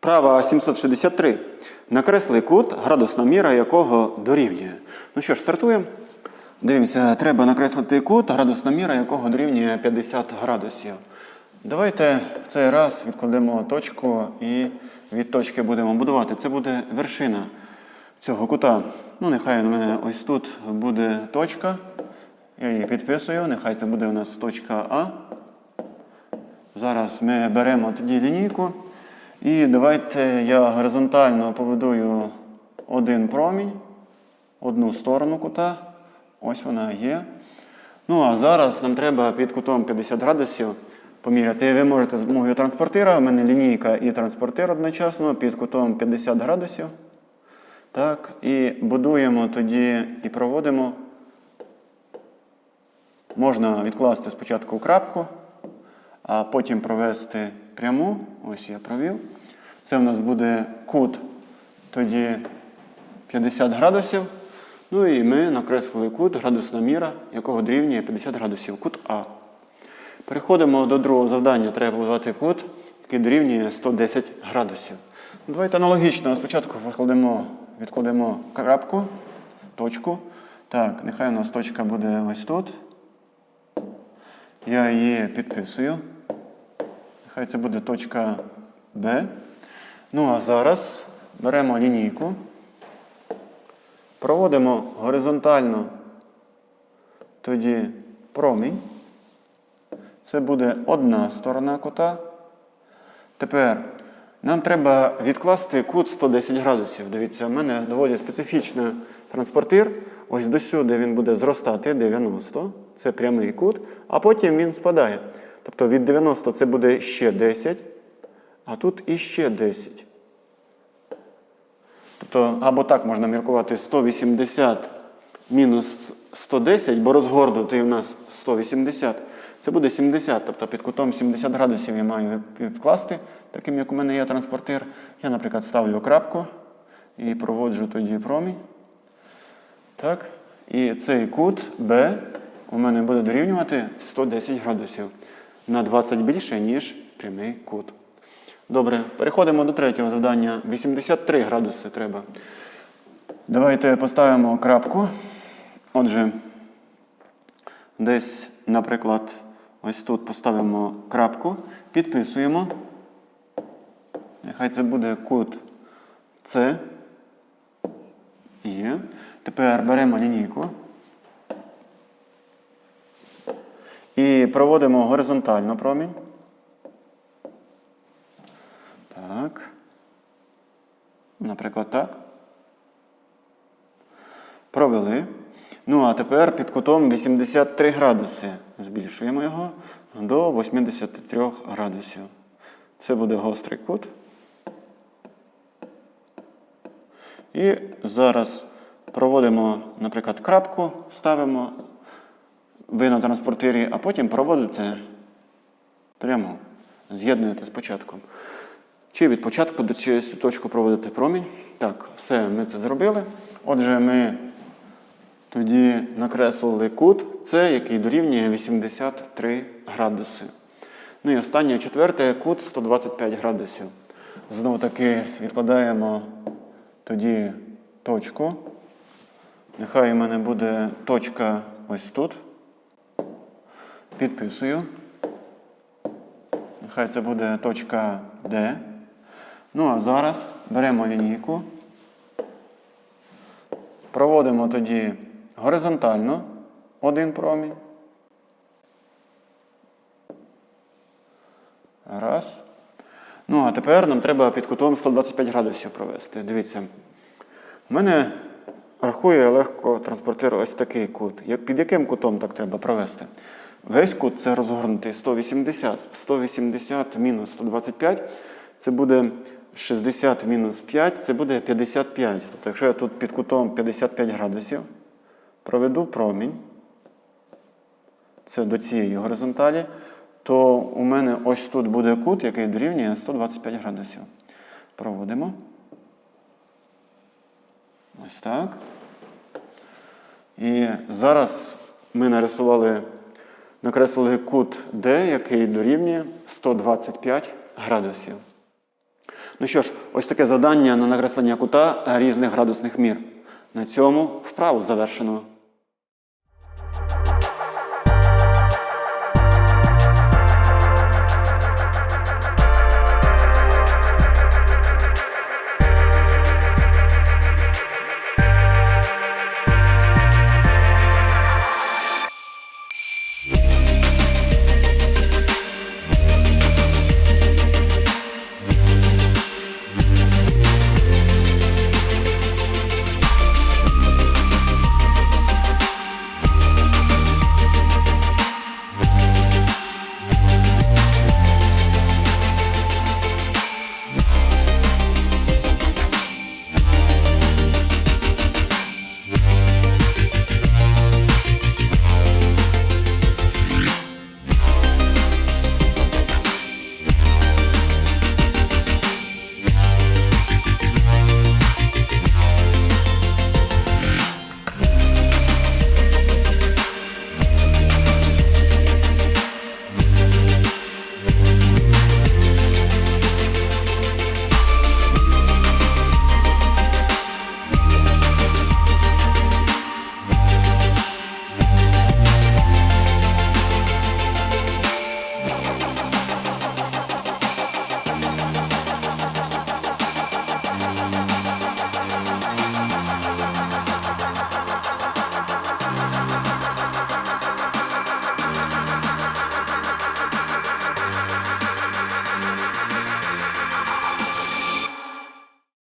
Вправа 763. Накресли кут, градусна міра якого дорівнює. Ну що ж, стартуємо. Дивимося, треба накреслити кут, градусна міра якого дорівнює 50 градусів. Давайте в цей раз відкладемо точку і від точки будемо будувати. Це буде вершина цього кута. Ну, нехай у мене ось тут буде точка. Я її підписую, нехай це буде у нас точка А. Зараз ми беремо тоді лінійку. І давайте я горизонтально поведую один промінь, одну сторону кута. Ось вона є. Ну а зараз нам треба під кутом 50 градусів поміряти. Ви можете з допомогою транспортира, у мене лінійка і транспортир одночасно під кутом 50 градусів. Так, і будуємо тоді і проводимо. Можна відкласти спочатку крапку, а потім провести пряму. Ось я провів. Це в нас буде кут тоді 50 градусів. Ну і ми накреслили кут, градусна міра, якого дорівнює 50 градусів. Кут А. Переходимо до другого завдання. Треба будувати кут, який дорівнює 110 градусів. Давайте аналогічно. Спочатку викладемо, відкладемо крапку, точку. Так, нехай у нас точка буде ось тут. Я її підписую. Нехай це буде точка Б. Ну а зараз беремо лінійку, проводимо горизонтально тоді промінь. Це буде одна сторона кута. Тепер нам треба відкласти кут 110 градусів. Дивіться, в мене доволі специфічний транспортир. Ось до сюди він буде зростати 90, це прямий кут, а потім він спадає. Тобто від 90 це буде ще 10, а тут іще 10. Тобто, або так можна міркувати 180 мінус 110, бо розгорнутий у нас 180, це буде 70. Тобто під кутом 70 градусів я маю відкласти, таким як у мене є транспортир. Я, наприклад, ставлю крапку і проводжу тоді промінь. Так. І цей кут Б у мене буде дорівнювати 110 градусів на 20 більше, ніж прямий кут. Добре, переходимо до третього завдання. 83 градуси треба. Давайте поставимо крапку. Отже, десь, наприклад, ось тут поставимо крапку, підписуємо. Нехай це буде кут С. Є. Тепер беремо лінійку. І проводимо горизонтально промінь. Так. Наприклад, так. Провели. Ну, а тепер під кутом 83 градуси. Збільшуємо його до 83 градусів. Це буде гострий кут. І зараз проводимо, наприклад, крапку, ставимо ви на транспортирі, а потім проводите прямо. З'єднуєте спочатку. Чи від початку до цієї точку проводите промінь. Так, все, ми це зробили. Отже, ми тоді накреслили кут, це який дорівнює 83 градуси. Ну і останнє четверте кут 125 градусів. Знову таки відкладаємо тоді точку. Нехай у мене буде точка ось тут. Підписую. Нехай це буде точка D. Ну а зараз беремо лінійку. Проводимо тоді горизонтально один промінь. Раз. Ну, а тепер нам треба під кутом 125 градусів провести. Дивіться. У мене рахує легко транспортир ось такий кут. Під яким кутом так треба провести? Весь кут це розгорнутий 180. 180 мінус 125 це буде 60 мінус 5, це буде 55. Тобто, якщо я тут під кутом 55 градусів проведу промінь, це до цієї горизонталі, то у мене ось тут буде кут, який дорівнює 125 градусів. Проводимо. Ось так. І зараз ми нарисували, накреслили кут D, який дорівнює 125 градусів. Ну що ж, ось таке завдання на накреслення кута різних градусних мір. На цьому вправу завершено.